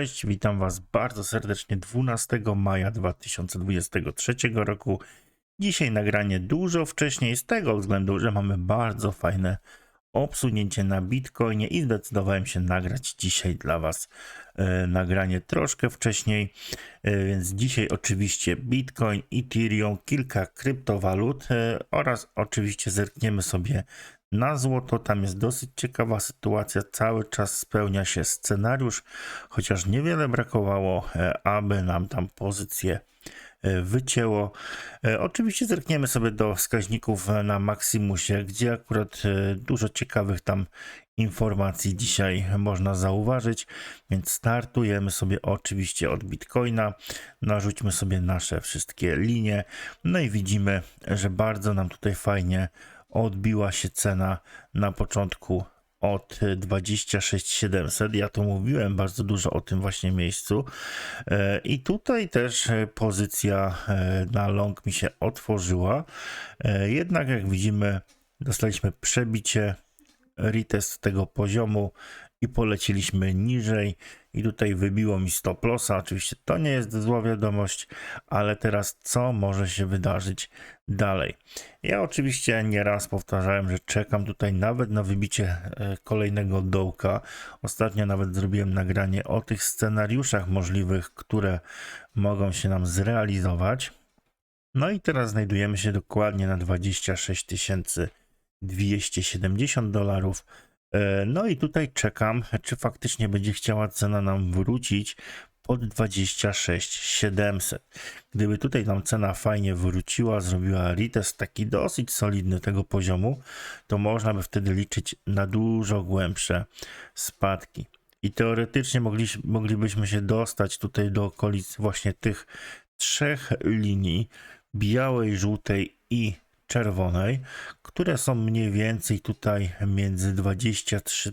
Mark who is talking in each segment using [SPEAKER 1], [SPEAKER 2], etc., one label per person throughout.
[SPEAKER 1] Cześć, witam Was bardzo serdecznie 12 maja 2023 roku. Dzisiaj nagranie dużo wcześniej z tego względu, że mamy bardzo fajne obsunięcie na Bitcoinie i zdecydowałem się nagrać dzisiaj dla Was e, nagranie troszkę wcześniej. E, więc dzisiaj oczywiście Bitcoin, Ethereum, kilka kryptowalut e, oraz oczywiście zerkniemy sobie na złoto. Tam jest dosyć ciekawa sytuacja. Cały czas spełnia się scenariusz, chociaż niewiele brakowało, e, aby nam tam pozycję e, wycięło. E, Oczywiście zerkniemy sobie do wskaźników na Maximusie, gdzie akurat dużo ciekawych tam informacji dzisiaj można zauważyć, więc startujemy sobie oczywiście od Bitcoina, narzućmy sobie nasze wszystkie linie, no i widzimy, że bardzo nam tutaj fajnie odbiła się cena na początku od 26700. Ja to mówiłem bardzo dużo o tym właśnie miejscu. E, I tutaj też e, pozycja e, na long mi się otworzyła. Jednak jak widzimy, dostaliśmy przebicie, retest tego poziomu i poleciliśmy niżej i tutaj wybiło mi stop lossa. Oczywiście to nie jest zła wiadomość, ale teraz co może się wydarzyć dalej? Ja oczywiście nieraz powtarzałem, że czekam tutaj nawet na wybicie e, kolejnego dołka. Ostatnio nawet zrobiłem nagranie o tych scenariuszach możliwych, które mogą się nam zrealizować. No i teraz znajdujemy się dokładnie na 26 270 dolarów. E, No i tutaj czekam, czy faktycznie będzie chciała cena nam wrócić pod 26 700. Gdyby tutaj nam cena fajnie wróciła, zrobiła retest taki dosyć solidny tego poziomu, to można by wtedy liczyć na dużo głębsze spadki. I teoretycznie mogli, moglibyśmy się dostać tutaj do okolic właśnie tych trzech linii białej, żółtej i czerwonej, które są mniej więcej tutaj między 23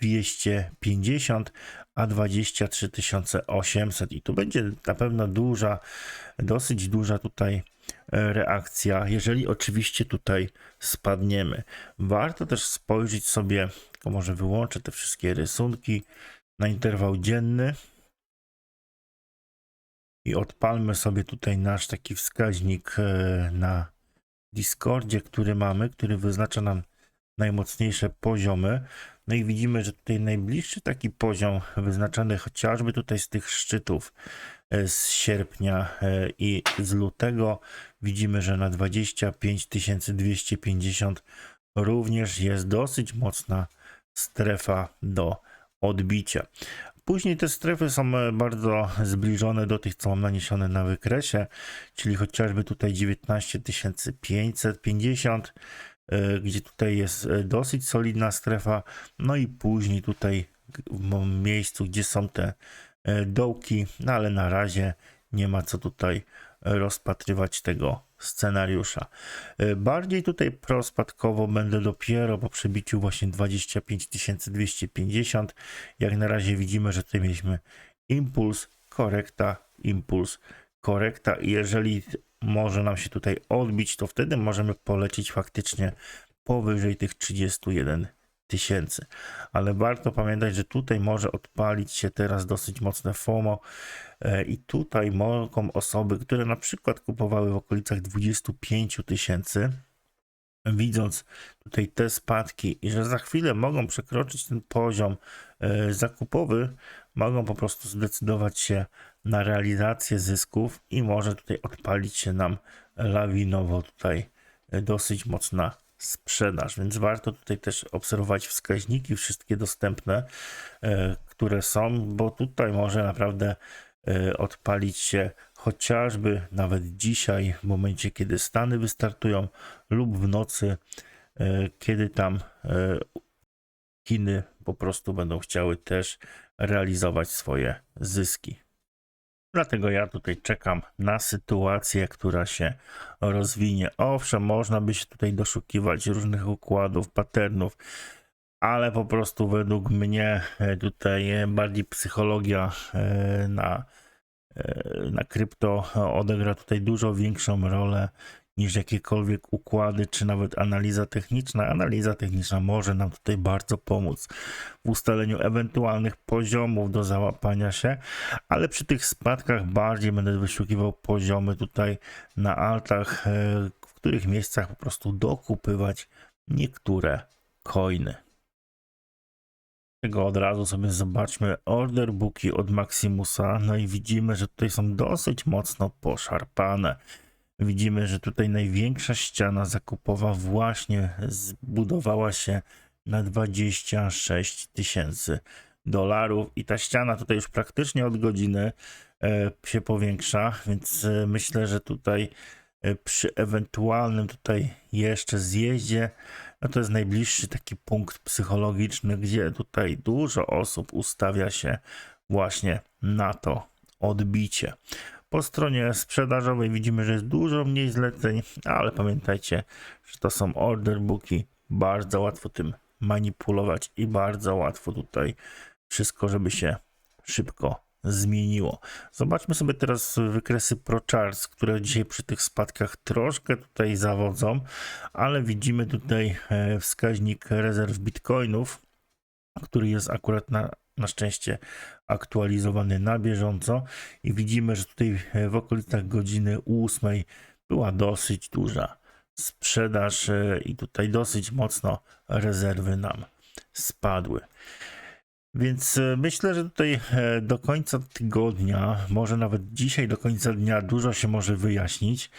[SPEAKER 1] 250 a 23 800 i tu będzie na pewno duża, dosyć duża tutaj e, reakcja, jeżeli oczywiście tutaj spadniemy. Warto też spojrzeć sobie, może wyłączę te wszystkie rysunki na interwał dzienny i odpalmy sobie tutaj nasz taki wskaźnik e, na Discordzie, który mamy, który wyznacza nam najmocniejsze poziomy. No i widzimy, że tutaj najbliższy taki poziom wyznaczany chociażby tutaj z tych szczytów e, z sierpnia e, i z lutego widzimy, że na 25 250 również jest dosyć mocna strefa do odbicia. Później te strefy są e, bardzo zbliżone do tych, co mam naniesione na wykresie, czyli chociażby tutaj 19 550, e, gdzie tutaj jest e, dosyć solidna strefa, no i później tutaj w miejscu, gdzie są te dołki, no ale na razie nie ma co tutaj rozpatrywać tego scenariusza. Bardziej tutaj prospadkowo będę dopiero po przebiciu właśnie 25 250. Jak na razie widzimy, że tutaj mieliśmy impuls, korekta, impuls, korekta i jeżeli może nam się tutaj odbić, to wtedy możemy polecieć faktycznie powyżej tych 31 tysięcy. Ale warto pamiętać, że tutaj może odpalić się teraz dosyć mocne FOMO e, i tutaj mogą osoby, które na przykład kupowały w okolicach 25 tysięcy, widząc tutaj te spadki i że za chwilę mogą przekroczyć ten poziom e, zakupowy, mogą po prostu zdecydować się na realizację zysków i może tutaj odpalić się nam lawinowo tutaj e, dosyć mocna sprzedaż, więc warto tutaj też obserwować wskaźniki wszystkie dostępne, e, które są, bo tutaj może naprawdę e, odpalić się chociażby nawet dzisiaj, w momencie kiedy Stany wystartują, lub w nocy, e, kiedy tam Chiny po prostu będą chciały też realizować swoje zyski. Dlatego ja tutaj czekam na sytuację, która się rozwinie. Owszem, można by się tutaj doszukiwać różnych układów, patternów, ale po prostu według mnie e, tutaj bardziej psychologia e, na, e, na krypto odegra tutaj dużo większą rolę niż jakiekolwiek układy, czy nawet analiza techniczna. Analiza techniczna może nam tutaj bardzo pomóc w ustaleniu ewentualnych poziomów do załapania się, ale przy tych spadkach bardziej będę wyszukiwał poziomy tutaj na altach, e, w których miejscach po prostu dokupywać niektóre coiny. Tego od razu sobie zobaczmy order booki od Maximusa. No i widzimy, że tutaj są dosyć mocno poszarpane. Widzimy, że tutaj największa ściana zakupowa właśnie zbudowała się na 26 tysięcy dolarów i ta ściana tutaj już praktycznie od godziny e, się powiększa, więc e, myślę, że tutaj e, przy ewentualnym tutaj jeszcze zjeździe no to jest najbliższy taki punkt psychologiczny, gdzie tutaj dużo osób ustawia się właśnie na to odbicie. Po stronie sprzedażowej widzimy, że jest dużo mniej zleceń, ale pamiętajcie, że to są order booki. Bardzo łatwo tym manipulować i bardzo łatwo tutaj wszystko, żeby się szybko zmieniło. Zobaczmy sobie teraz wykresy ProCharts, które dzisiaj przy tych spadkach troszkę tutaj zawodzą, ale widzimy tutaj e, wskaźnik rezerw bitcoinów, który jest akurat na, na szczęście aktualizowany na bieżąco i widzimy, że tutaj w okolicach godziny 8 była dosyć duża sprzedaż e, i tutaj dosyć mocno rezerwy nam spadły. Więc e, myślę, że tutaj e, do końca tygodnia, może nawet dzisiaj do końca dnia dużo się może wyjaśnić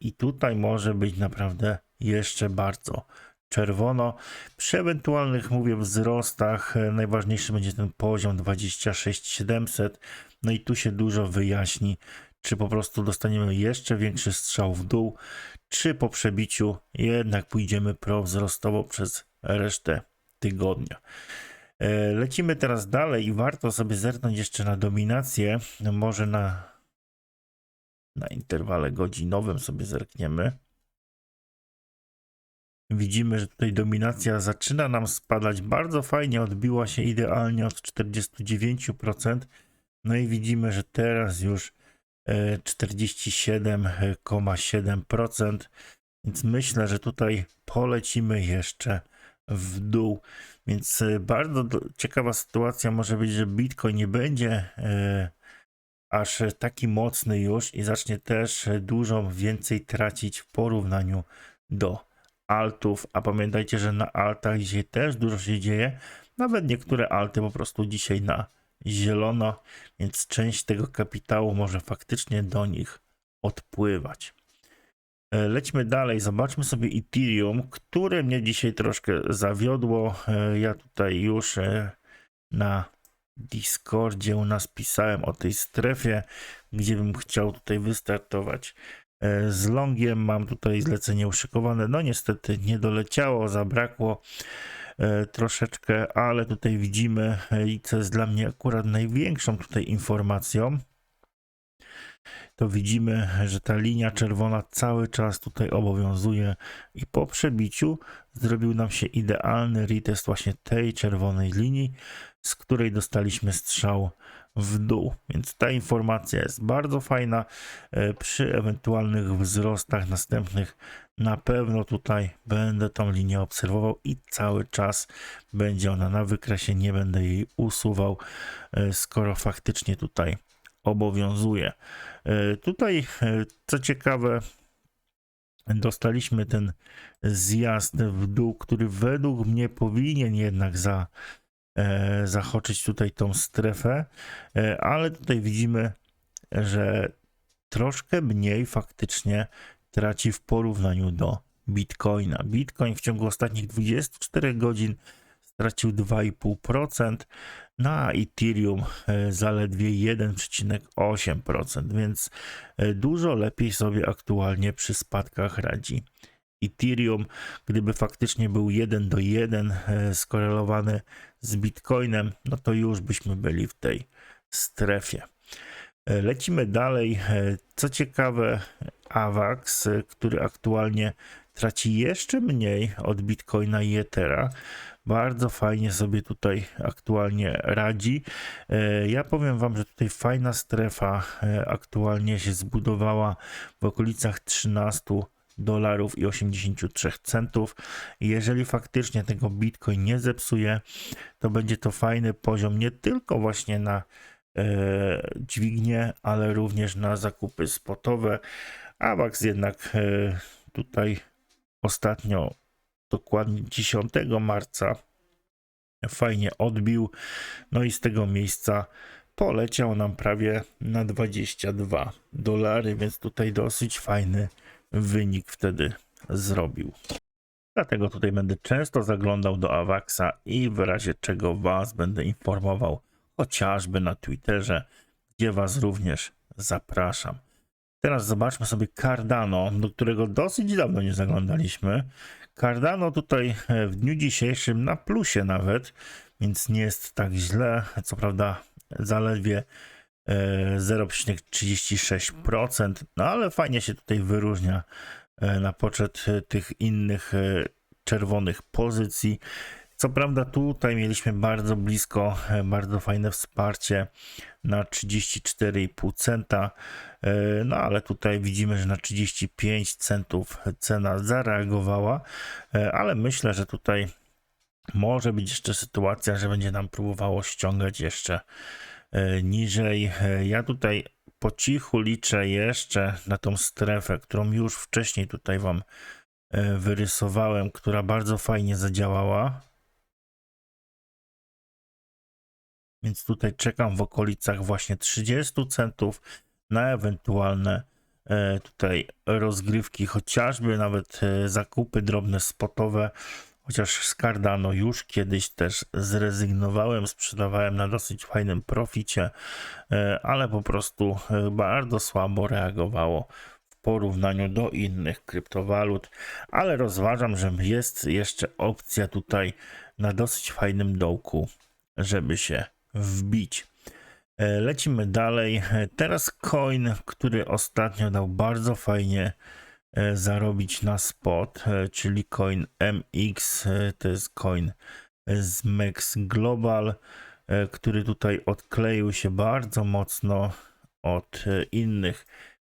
[SPEAKER 1] i tutaj może być naprawdę jeszcze bardzo czerwono. Przy ewentualnych, mówię, wzrostach najważniejszy będzie ten poziom 26700. No i tu się dużo wyjaśni, czy po prostu dostaniemy jeszcze większy strzał w dół, czy po przebiciu jednak pójdziemy prowzrostowo przez resztę tygodnia. E, lecimy teraz dalej i warto sobie zerknąć jeszcze na dominację. Może na, na interwale godzinowym sobie zerkniemy. Widzimy, że tutaj dominacja zaczyna nam spadać. Bardzo fajnie odbiła się idealnie od 49%. No i widzimy, że teraz już 47,7%. E, Więc myślę, że tutaj polecimy jeszcze w dół. Więc e, bardzo ciekawa sytuacja może być, że Bitcoin nie będzie e, aż taki mocny już i zacznie też dużo więcej tracić w porównaniu do altów. A pamiętajcie, że na altach dzisiaj też dużo się dzieje. Nawet niektóre alty po prostu dzisiaj na zielono, więc część tego kapitału może faktycznie do nich odpływać. E, lećmy dalej, zobaczmy sobie Ethereum, które mnie dzisiaj troszkę zawiodło. E, ja tutaj już e, na Discordzie u nas pisałem o tej strefie, gdzie bym chciał tutaj wystartować z longiem. Mam tutaj zlecenie uszykowane. No niestety nie doleciało, zabrakło troszeczkę, ale tutaj widzimy i co jest dla mnie akurat największą tutaj informacją to widzimy, że ta linia czerwona cały czas tutaj obowiązuje i po przebiciu zrobił nam się idealny retest właśnie tej czerwonej linii, z której dostaliśmy strzał w dół. Więc ta informacja jest bardzo fajna. E, przy ewentualnych wzrostach następnych na pewno tutaj będę tą linię obserwował i cały czas będzie ona na wykresie, nie będę jej usuwał, e, skoro faktycznie tutaj obowiązuje. E, tutaj, co ciekawe, dostaliśmy ten zjazd w dół, który według mnie powinien jednak za, e, zachoczyć tutaj tą strefę, ale tutaj widzimy, że troszkę mniej faktycznie traci w porównaniu do Bitcoina. Bitcoin w ciągu ostatnich 24 godzin stracił 2,5%, na Ethereum e, zaledwie 1,8%, więc e, dużo lepiej sobie aktualnie przy spadkach radzi. Ethereum, gdyby faktycznie był 1 do 1 e, skorelowany z Bitcoinem, no to już byśmy byli w tej strefie. Lecimy dalej. Co ciekawe, AVAX, który aktualnie traci jeszcze mniej od Bitcoina i Ethera. Bardzo fajnie sobie tutaj aktualnie radzi. E, Ja powiem Wam, że tutaj fajna strefa e, aktualnie się zbudowała w okolicach 13 dolarów i 83 centów. Jeżeli faktycznie tego Bitcoin nie zepsuje, to będzie to fajny poziom nie tylko właśnie na e, dźwignię, ale również na zakupy spotowe. AWAX jednak e, tutaj ostatnio, dokładnie 10 marca, fajnie odbił. No i z tego miejsca poleciał nam prawie na 22 dolary, więc tutaj dosyć fajny wynik wtedy zrobił. Dlatego tutaj będę często zaglądał do Avaxa i w razie czego Was będę informował chociażby na Twitterze, gdzie Was również zapraszam. Teraz zobaczmy sobie Cardano, do którego dosyć dawno nie zaglądaliśmy. Cardano tutaj e, w dniu dzisiejszym na plusie nawet, więc nie jest tak źle. Co prawda zaledwie 0,36%, no ale fajnie się tutaj wyróżnia e, na poczet e, tych innych e, czerwonych pozycji. Co prawda tutaj mieliśmy bardzo blisko, bardzo fajne wsparcie na 34,5 centa, no ale tutaj widzimy, że na 35 centów cena zareagowała, ale myślę, że tutaj może być jeszcze sytuacja, że będzie nam próbowało ściągać jeszcze niżej. E, Ja tutaj po cichu liczę jeszcze na tą strefę, którą już wcześniej tutaj Wam e, wyrysowałem, która bardzo fajnie zadziałała. Więc tutaj czekam w okolicach właśnie 30 centów na ewentualne e, tutaj rozgrywki, chociażby nawet e, zakupy drobne spotowe. Chociaż z Cardano już kiedyś też zrezygnowałem, sprzedawałem na dosyć fajnym proficie, e, ale po prostu e, bardzo słabo reagowało w porównaniu do innych kryptowalut, ale rozważam, że jest jeszcze opcja tutaj na dosyć fajnym dołku, żeby się wbić. E, Lecimy dalej. Teraz coin, który ostatnio dał bardzo fajnie zarobić na spot, e, czyli coin MX, e, to jest coin z Mex Global, e, który tutaj odkleił się bardzo mocno od e, innych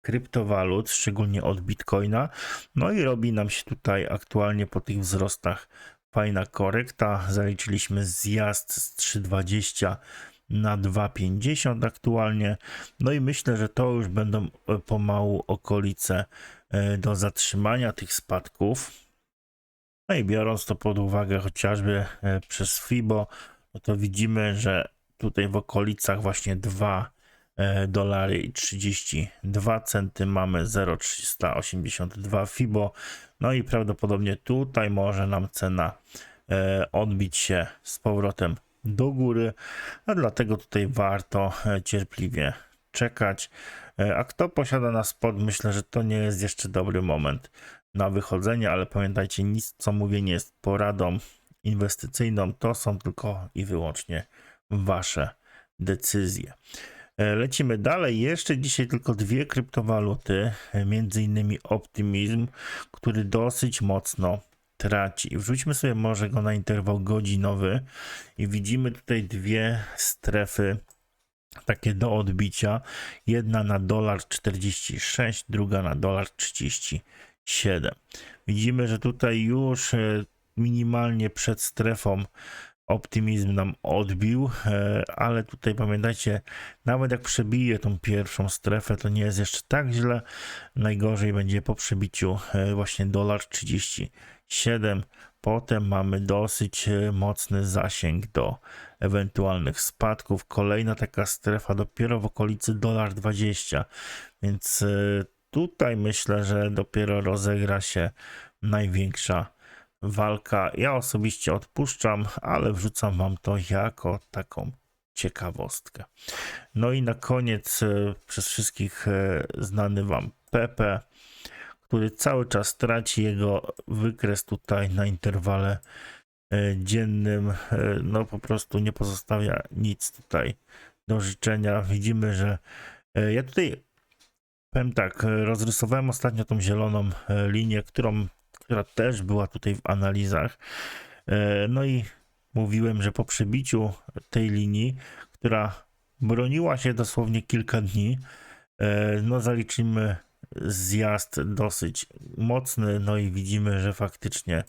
[SPEAKER 1] kryptowalut, szczególnie od Bitcoina. No i robi nam się tutaj aktualnie po tych wzrostach fajna korekta. Zaliczyliśmy zjazd z 3,20 na 2,50 aktualnie. No i myślę, że to już będą e, pomału okolice e, do zatrzymania tych spadków. No i biorąc to pod uwagę chociażby e, przez FIBO, no to widzimy, że tutaj w okolicach właśnie 2 e, dolary i 32 centy mamy 0,382 FIBO. No i prawdopodobnie tutaj może nam cena odbić się z powrotem do góry, a dlatego tutaj warto e, cierpliwie czekać. E, A kto posiada na spot, myślę, że to nie jest jeszcze dobry moment na wychodzenie, ale pamiętajcie, nic co mówię nie jest poradą inwestycyjną, to są tylko i wyłącznie wasze decyzje. E, Lecimy dalej. Jeszcze dzisiaj tylko dwie kryptowaluty, między innymi Optimizm, który dosyć mocno traci. Wrzućmy sobie może go na interwał godzinowy i widzimy tutaj dwie strefy takie do odbicia. Jedna na dolar 46, druga na dolar 37. Widzimy, że tutaj już e, minimalnie przed strefą optymizm nam odbił, e, ale tutaj pamiętajcie, nawet jak przebije tą pierwszą strefę, to nie jest jeszcze tak źle. Najgorzej będzie po przebiciu e, właśnie dolar 37. Potem mamy dosyć e, mocny zasięg do ewentualnych spadków. Kolejna taka strefa dopiero w okolicy dolar 20, więc e, tutaj myślę, że dopiero rozegra się największa walka. Ja osobiście odpuszczam, ale wrzucam wam to jako taką ciekawostkę. No i na koniec e, przez wszystkich znany wam Pepe, który cały czas traci jego wykres tutaj na interwale e, dziennym. E, No po prostu nie pozostawia nic tutaj do życzenia. Widzimy, że e, ja tutaj powiem tak, rozrysowałem ostatnio tą zieloną linię, którą która też była tutaj w analizach. No i mówiłem, że po przebiciu tej linii, która broniła się dosłownie kilka dni, no zaliczymy zjazd dosyć mocny, no i widzimy, że faktycznie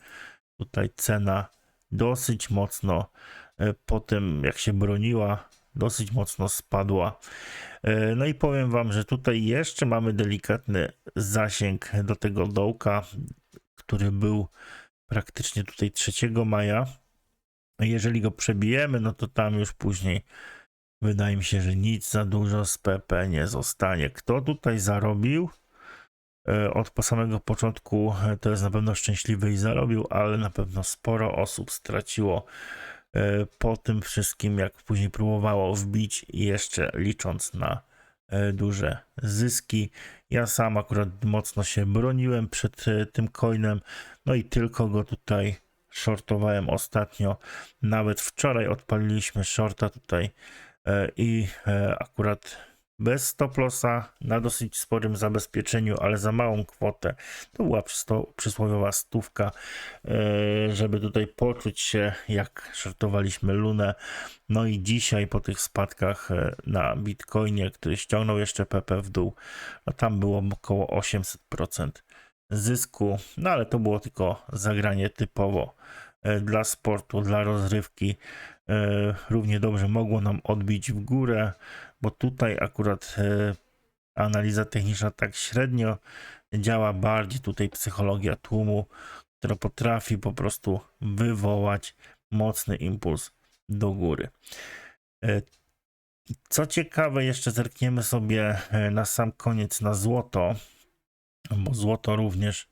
[SPEAKER 1] tutaj cena dosyć mocno e, po tym, jak się broniła, dosyć mocno spadła. E, No i powiem Wam, że tutaj jeszcze mamy delikatny zasięg do tego dołka, który był praktycznie tutaj 3 maja. Jeżeli go przebijemy, no to tam już później wydaje mi się, że nic za dużo z PP nie zostanie. Kto tutaj zarobił? E, Od samego początku e, to jest na pewno szczęśliwy i zarobił, ale na pewno sporo osób straciło e, po tym wszystkim, jak później próbowało wbić, jeszcze licząc na duże zyski. Ja sam akurat mocno się broniłem przed tym coinem, no i tylko go tutaj shortowałem ostatnio. Nawet wczoraj odpaliliśmy shorta tutaj i akurat bez stop lossa na dosyć sporym zabezpieczeniu, ale za małą kwotę. To była przysłowiowa stówka, e, żeby tutaj poczuć się jak shortowaliśmy lunę. No i dzisiaj po tych spadkach e, na Bitcoinie, który ściągnął jeszcze PP w dół, no tam było około 800% zysku, no ale to było tylko zagranie typowo e, dla sportu, dla rozrywki. E, Równie dobrze mogło nam odbić w górę, bo tutaj akurat e, analiza techniczna tak średnio działa, bardziej tutaj psychologia tłumu, która potrafi po prostu wywołać mocny impuls do góry. E, Co ciekawe, jeszcze zerkniemy sobie na sam koniec na złoto, bo złoto również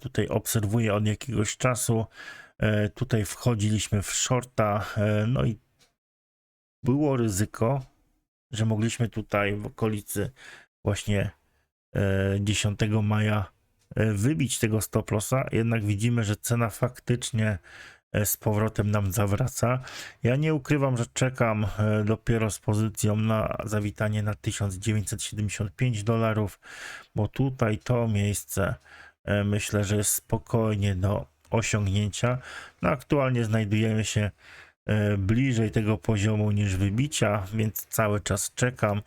[SPEAKER 1] tutaj obserwuję od jakiegoś czasu. E, Tutaj wchodziliśmy w shorta, e, no i było ryzyko, że mogliśmy tutaj w okolicy właśnie e, 10 maja e, wybić tego stop lossa, jednak widzimy, że cena faktycznie z powrotem nam zawraca. Ja nie ukrywam, że czekam dopiero z pozycją na zawitanie na 1975 dolarów, bo tutaj to miejsce myślę, że jest spokojnie do osiągnięcia. No aktualnie znajdujemy się e, bliżej tego poziomu niż wybicia, więc cały czas czekam.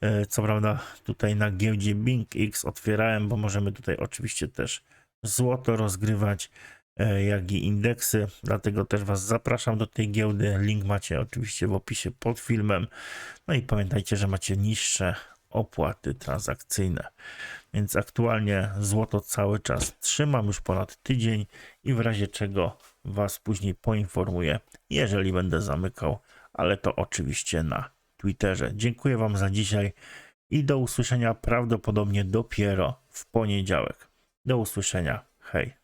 [SPEAKER 1] E, Co prawda tutaj na giełdzie BingX otwierałem, bo możemy tutaj oczywiście też złoto rozgrywać, e, jak i indeksy, dlatego też Was zapraszam do tej giełdy. Link macie oczywiście w opisie pod filmem. No i pamiętajcie, że macie niższe opłaty transakcyjne. Więc aktualnie złoto cały czas trzymam już ponad tydzień i w razie czego Was później poinformuję, jeżeli będę zamykał, ale to oczywiście na Twitterze. Dziękuję Wam za dzisiaj i do usłyszenia prawdopodobnie dopiero w poniedziałek. Do usłyszenia. Hej.